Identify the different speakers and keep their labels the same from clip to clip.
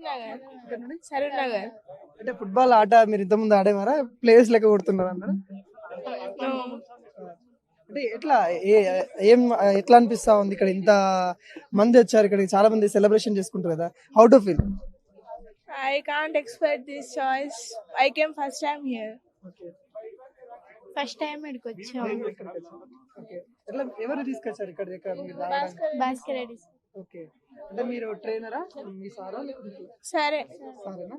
Speaker 1: సరూర్ నగర్
Speaker 2: ఇక్కడ నుండి?
Speaker 1: సరూర్ నగర్
Speaker 2: అంటే ఫుట్బాల్ ఆట మీరు ఇంతకుముందు ఆడేవారా? ప్లేయర్స్ లెక్క కొడుతున్నారు అన్నారు
Speaker 1: No.
Speaker 2: అంటే ఎట్లా ఏ- ఏం ఎట్లా అనిపిస్తా ఉంది ఇక్కడ ఇంత మంది వచ్చారు? ఇక్కడ చాలా మంది సెలబ్రేషన్ చేసుకుంటారు కదా. How to feel
Speaker 1: I can't expect this choice. I came first time here.
Speaker 3: First time ఇక్కడికి వచ్చాం.
Speaker 2: ఎట్లా ఎవరు తీసుకొచ్చారు ఇక్కడ?
Speaker 3: భాస్కర్
Speaker 2: ఓకే అంటే మీరు ట్రైనరా మీ సారా
Speaker 1: సరే.
Speaker 2: సారేనా?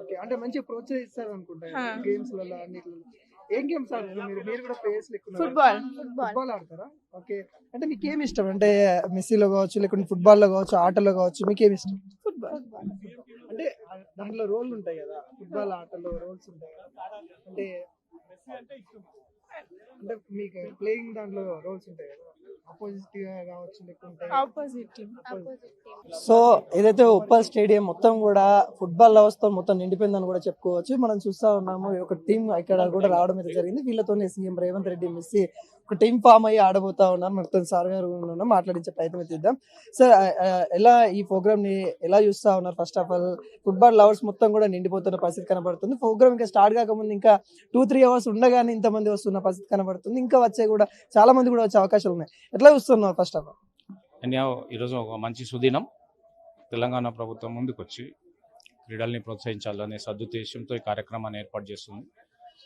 Speaker 2: ఓకే అంటే మంచిగా ప్రోత్సహిస్తారు అనుకుంటా. గేమ్స్లలో అన్నిట్లో. ఏం గేమ్స్ ఆడారు మీరు? మీరు కూడా ప్లేయర్స్
Speaker 1: ఫుట్బాల్
Speaker 2: ఫుట్బాల్ ఆడతారా? ఓకే అంటే మీకు ఏమి ఇష్టం? అంటే మెస్సీలో కావచ్చు లేకుంటే ఫుట్బాల్లో కావచ్చు ఆటలో కావచ్చు మీకు ఏమి ఇష్టం?
Speaker 1: ఫుట్బాల్
Speaker 2: అంటే దాంట్లో రోల్ ఉంటాయి కదా. ఫుట్బాల్ ఆటలో రోల్స్ ఉంటాయి కదా. అంటే అంటే మీకు ప్లేయింగ్ దాంట్లో రోల్స్ ఉంటాయి కదా. సో ఏదైతే ఉప్పల్ స్టేడియం మొత్తం కూడా ఫుట్బాల్ లవర్స్తో మొత్తం నిండిపోయిందని కూడా చెప్పుకోవచ్చు. మనం చూస్తా ఉన్నాము ఒక టీం ఇక్కడ కూడా రావడం అయితే జరిగింది. వీళ్ళతోనే సీఎం రేవంత్ రెడ్డి మెస్సి ఒక టీం ఫామ్ అయ్యి ఆడబోతా ఉన్నారు మనతో సార్ గారు ఉన్నారు మాట్లాడించే ప్రయత్నం చేద్దాం. సార్ ఎలా ఈ ప్రోగ్రామ్ని ఎలా చూస్తా ఉన్నారు? First of all football lovers మొత్తం కూడా నిండిపోతున్న పరిస్థితి కనబడుతుంది. ప్రోగ్రామ్ ఇంకా స్టార్ట్ కాకముందు ఇంకా టూ త్రీ అవర్స్ ఉండగానే ఇంతమంది వస్తున్న పరిస్థితి కనబడుతుంది. ఇంకా వచ్చే కూడా చాలా మంది కూడా వచ్చే అవకాశాలు ఉన్నాయి. ఎట్లా చూస్తున్నారు ఫస్ట్ ఆఫ్ ఆల్
Speaker 4: ఈరోజు ఒక మంచి సుదినం. తెలంగాణ ప్రభుత్వం ముందుకొచ్చి క్రీడల్ని ప్రోత్సహించాలనే సదుద్దేశంతో ఈ కార్యక్రమాన్ని ఏర్పాటు చేస్తుంది.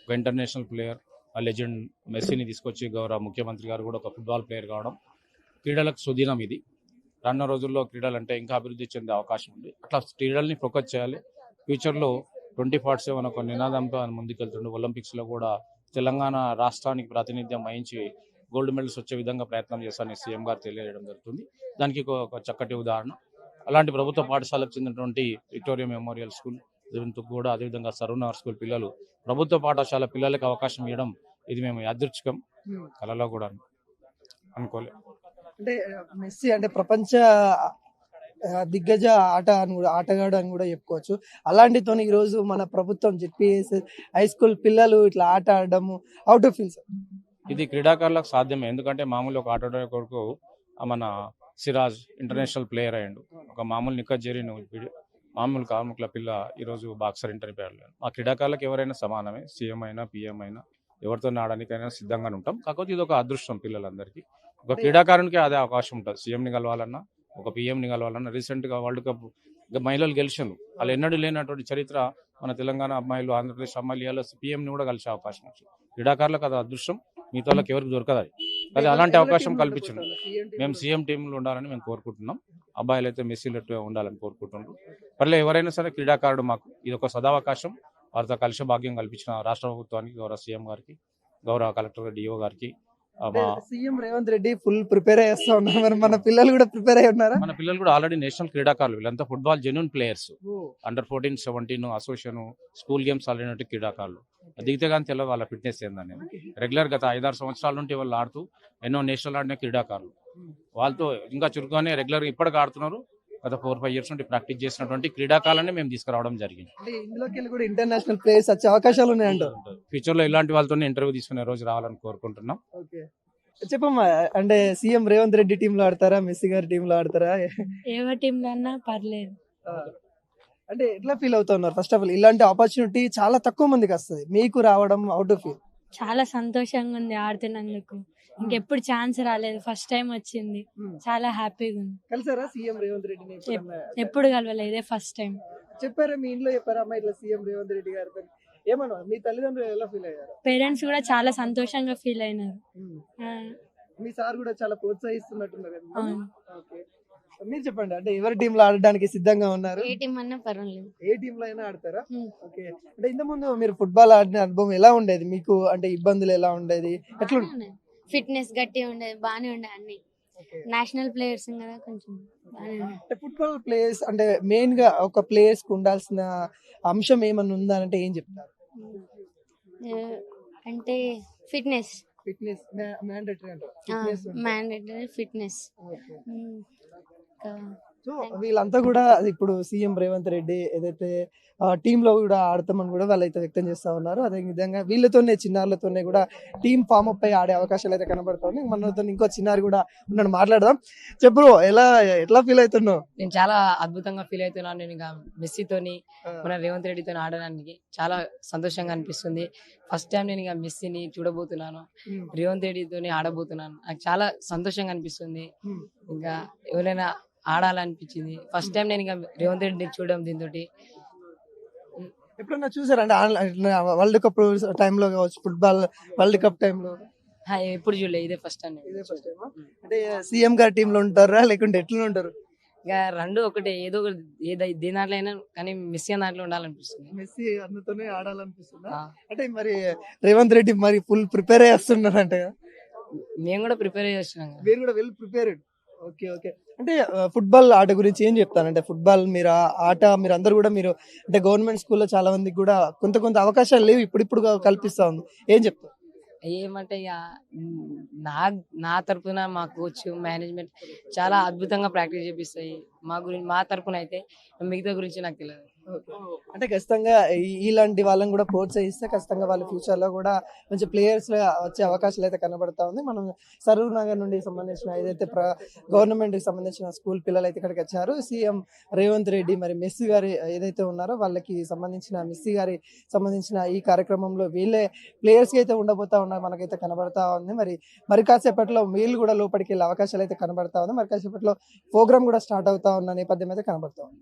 Speaker 4: ఒక ఇంటర్నేషనల్ ప్లేయర్ లెజెండ్ మెస్సీని తీసుకొచ్చి గౌరవ ముఖ్యమంత్రి గారు కూడా ఒక ఫుట్బాల్ ప్లేయర్ కావడం క్రీడలకు సుదినం ఇది. రానున్న రోజుల్లో క్రీడలు అంటే ఇంకా అభివృద్ధి చెందే అవకాశం ఉంది. అట్లా క్రీడల్ని ఫోకస్ చేయాలి. ఫ్యూచర్లో ట్వంటీ ఫార్టీ సెవెన్ ఒక నినాదంతో ముందుకెళ్తుండే ఒలింపిక్స్లో కూడా తెలంగాణ రాష్ట్రానికి ప్రాతినిధ్యం వహించి గోల్డ్ మెడల్స్ వచ్చే విధంగా ప్రయత్నం చేస్తానని సీఎం గారు తెలియజేయడం జరుగుతుంది. దానికి ఒక ఒక చక్కటి ఉదాహరణ. అలాంటి ప్రభుత్వ పాఠశాలకు చెందినటువంటి విక్టోరియా మెమోరియల్ స్కూల్ దీంతో కూడా అదేవిధంగా సరూనగర్ స్కూల్ పిల్లలు ప్రభుత్వ పాఠశాల పిల్లలకు అవకాశం ఇవ్వడం ఇది మేము యాదృచ్ఛికం. కళలో కూడా అనుకోలే.
Speaker 2: అంటే మెస్సీ అంటే ప్రపంచ దిగ్గజ ఆట అని కూడా ఆటగాడు అని కూడా చెప్పుకోవచ్చు. అలాంటితో ఈ రోజు మన ప్రభుత్వం జెడ్పీఎస్ హై స్కూల్ పిల్లలు ఇట్లా ఆట ఆడడము అవుట్ ఆఫ్ ఫీల్స్
Speaker 4: ఇది క్రీడాకారులకు సాధ్యమే. ఎందుకంటే మామూలు ఒక ఆటో కొడుకు ఆ మన సిరాజ్ ఇంటర్నేషనల్ ప్లేయర్ అయ్యిండు. ఒక మామూలు నిక్కత్ జరీన్ మామూలు కార్మికుల పిల్ల ఈరోజు బాక్సర్ ఇంటర్వ్యూ ఆడలేడు మా క్రీడాకారులకు ఎవరైనా సమానమే? సీఎం అయినా పిఎం అయినా ఎవరితో ఆడడానికైనా సిద్ధంగా ఉంటాం. కాకపోతే ఇది ఒక అదృష్టం పిల్లలందరికీ. ఒక క్రీడాకారునికి అదే అవకాశం ఉంటుంది. సీఎంని కలవాలన్నా ఒక పిఎంని కలవాలన్నా రీసెంట్గా వరల్డ్ కప్ మహిళలు గెలిచిండ్రు వాళ్ళు ఎన్నడూ లేనటువంటి చరిత్ర మన తెలంగాణ అమ్మాయిలు ఆంధ్రప్రదేశ్ అమ్మాయిలు పిఎంని కూడా కలిసే అవకాశం వచ్చింది. క్రీడాకారులకు అది అదృష్టం. మిగతా వాళ్ళకి ఎవరికి దొరకదు అది అలాంటి అవకాశం కల్పించింది మేము సీఎం టీంలో ఉండాలని మేము కోరుకుంటున్నాం. అబ్బాయిలు అయితే మెస్సీలు ఉండాలని కోరుకుంటున్నాం పర్లే ఎవరైనా సరే క్రీడాకారుడు మాకు. ఇది ఒక సదావకాశం. వారితో కలిసి భాగ్యం కల్పించిన రాష్ట్ర ప్రభుత్వానికి గౌరవ సీఎం గారికి గౌరవ కలెక్టర్ డిఓ గారికి
Speaker 2: CM Revanth Reddy full prepare చేస్తా ఉన్నారు. మరి మన పిల్లలు కూడా ప్రిపేర్ అయి ఉన్నారా?
Speaker 4: మన పిల్లలు కూడా ఆల్రెడీ నేషనల్ క్రీడాకారులు. వీళ్ళంతా football genuine players under fourteen seventeen association school games ఆడినట్టు క్రీడాకారులు. దిగితే కానీ తెలియదు వాళ్ళ ఫిట్నెస్ ఏందని. రెగ్యులర్ గత ఐదారు సంవత్సరాల నుండి వాళ్ళు ఆడుతూ ఎన్నో నేషనల్ ఆడిన క్రీడాకారులు. వాళ్ళతో ఇంకా చురుకుగానే రెగ్యులర్గా ఇప్పటికి ఆడుతున్నారు. గత ఫోర్ ఫైవ్ ఇయర్స్ నుండి ప్రాక్టీస్ చేసినటువంటి క్రీడాకారులని మేము తీసుకురావడం జరిగింది.
Speaker 2: ఇందులోకి కూడా ఇంటర్నేషనల్ ప్లేయర్స్ వచ్చే అవకాశాలు
Speaker 4: ఫ్యూచర్లో ఇలాంటి వాళ్ళతో ఇంటర్వ్యూ తీసుకునే రోజు రావాలని కోరుకుంటున్నాం.
Speaker 2: ఓకే. చెప్పమ్మా అంటే సీఎం రేవంత్ రెడ్డి టీంలో ఆడతారా? మెస్సీ గారి టీంలో ఆడతారా?
Speaker 3: ఏ టీంలో అన్నా పర్లేదు.
Speaker 2: ఆ, అంటే ఎట్లా ఫీల్ అవుతున్నారు ఫస్ట్ ఆఫ్ ఆల్ ఇలాంటి ఆపర్చునిటీ చాలా తక్కువ మందికి వస్తుంది. మీకు రావడం అవుట్ ఆఫ్ ఫీల్
Speaker 3: చాలా సంతోషంగా ఉంది ఆడుతున్నందుకు. ఇంకెప్పుడు ఛాన్స్ రాలేదు. ఫస్ట్ టైం వచ్చింది. చాలా హ్యాపీగా ఉంది.
Speaker 2: కలిసారా సీఎం రేవంత్ రెడ్డిని?
Speaker 3: ఎప్పుడు కలవలేదు. ఇదే ఫస్ట్ టైం
Speaker 2: చెప్పారా మీ ఇంట్లో చెప్పారా? అమ్మా ఇట్లా సీఎం రేవంత్ రెడ్డి గారు ఏమన్నా మీ తల్లిదండ్రులు ఎలా ఫీల్ అయ్యారు?
Speaker 3: పేరెంట్స్ కూడా చాలా సంతోషంగా ఫీల్ అయినారు. ఆ,
Speaker 2: మీ సార్ కూడా చాలా ప్రోత్సహిస్తున్నట్టున్నారు. ఓకే మీరు చెప్పండి అంటే ఎవరి టీంలో ఆడడానికి సిద్ధంగా ఉన్నారు?
Speaker 3: ఏ టీం అన్నా పర్వాలేదు.
Speaker 2: ఏ టీంలో అయినా ఆడతారా. ఓకే. అంటే ఇంత ముందు మీరు ఫుట్బాల్ ఆడిన అనుభవం ఎలా ఉండేది? మీకు అంటే ఇబ్బందులు ఎలా ఉండేది? ఎట్లా
Speaker 3: ఫిట్నెస్ గట్టిగా ఉండేది బాగానే ఉండే అన్ని. నేషనల్ ప్లేయర్స్ కదా కొంచెం
Speaker 2: అంటే ఫుట్బాల్ ప్లేయర్స్ అంటే మెయిన్గా ఒక ప్లేయర్స్కు ఉండాల్సిన అంశం ఏమన్నా ఉందా అంటే ఏం చెప్తారు?
Speaker 3: అంటే fitness
Speaker 2: fitness mandatory fitness
Speaker 3: mandatory fitness 跟
Speaker 2: so వీళ్ళంతా కూడా ఇప్పుడు సీఎం రేవంత్ రెడ్డి ఏదైతే టీమ్లో కూడా ఆడతామని కూడా వాళ్ళైతే వ్యక్తం చేస్తా ఉన్నారు. అదే విధంగా వీళ్ళతోనే చిన్నారులతోనే కూడా టీం ఫామ్ అప్ అయి ఆడే అవకాశాలు అయితే కనబడుతుంది. మనతో ఇంకో చిన్నారి కూడా ఉన్నాడు మాట్లాడదాం. చెప్పు ఎలా ఎట్లా ఫీల్ అవుతున్నావు?
Speaker 5: నేను చాలా అద్భుతంగా ఫీల్ అవుతున్నాను. నేను ఇక మెస్సీతోని మన రేవంత్ రెడ్డితో ఆడడానికి చాలా సంతోషంగా అనిపిస్తుంది. ఫస్ట్ టైం నేను ఇక మెస్సీని చూడబోతున్నాను. రేవంత్ రెడ్డితోని ఆడబోతున్నాను. నాకు చాలా సంతోషంగా అనిపిస్తుంది. ఇంకా ఎవరైనా ఆడాలనిపించింది. ఫస్ట్ టైం నేను ఇక రేవంత్ రెడ్డిని చూడడం దీంతో
Speaker 2: ఎప్పుడన్నా చూసారంటే వరల్డ్ కప్ టైంలో కావచ్చు ఫుట్బాల్ వరల్డ్ కప్ టైంలో?
Speaker 5: ఎప్పుడు చూడలే ఇదే ఫస్ట్ టైం
Speaker 2: ఇదే ఫస్ట్ టైం అంటే సీఎం గారి టీమ్లో ఉంటారా లేకుంటే ఎట్లా ఉంటారు?
Speaker 5: ఇక రెండు ఒకటే ఏదో ఒకటి ఏ ద- దేని దాంట్లో అయినా కానీ మెస్సీ అనే దాంట్లో ఉండాలనిపిస్తుంది.
Speaker 2: మెస్సీ అందుతోనే ఆడాలనిపిస్తుందా? అంటే మరి రేవంత్ రెడ్డి మరి ఫుల్ ప్రిపేర్ కదా
Speaker 5: మేము కూడా ప్రిపేర్ చేస్తున్నాం.
Speaker 2: మీరు కూడా వెల్ ప్రిపేర్డ్. Okay okay. అంటే ఫుట్బాల్ ఆట గురించి ఏం చెప్తానంటే ఫుట్బాల్ మీరు ఆట మీరు అందరు కూడా మీరు అంటే గవర్నమెంట్ స్కూల్లో చాలా మందికి కూడా కొంత కొంత అవకాశాలు లేవు ఇప్పుడిప్పుడు కల్పిస్తా ఉంది. ఏం చెప్తారు?
Speaker 5: ఏమంటే ఇక నా నా తరపున మా కోచ్ మేనేజ్మెంట్ చాలా అద్భుతంగా ప్రాక్టీస్ చేపిస్తాయి. మా గురించి మా తరపున అయితే మిగతా గురించి నాకు తెలియదు
Speaker 2: అంటే ఖచ్చితంగా ఇలాంటి వాళ్ళని కూడా ప్రోత్సహిస్తే ఖచ్చితంగా వాళ్ళ ఫ్యూచర్లో కూడా మంచి ప్లేయర్స్ వచ్చే అవకాశాలు అయితే కనబడతా ఉంది. మనం సరూర్ నగర్ నుండి సంబంధించిన ఏదైతే ప్ర గవర్నమెంట్కి సంబంధించిన స్కూల్ పిల్లలు అయితే ఇక్కడికి వచ్చారు. సీఎం రేవంత్ రెడ్డి మరి మెస్సీ గారి ఏదైతే ఉన్నారో వాళ్ళకి సంబంధించిన మెస్సీ గారి సంబంధించిన ఈ కార్యక్రమంలో వీళ్ళే ప్లేయర్స్కి అయితే ఉండబోతా ఉన్నారు మనకైతే కనబడతా ఉంది. మరి మరి కాసేపట్లో వీళ్ళు కూడా లోపలికి వెళ్ళే అవకాశాలు అయితే కనబడతా ఉంది. మరి కాసేపట్లో ప్రోగ్రామ్ కూడా స్టార్ట్ అవుతా ఉన్న నేపథ్యం అయితే కనబడతా ఉంది.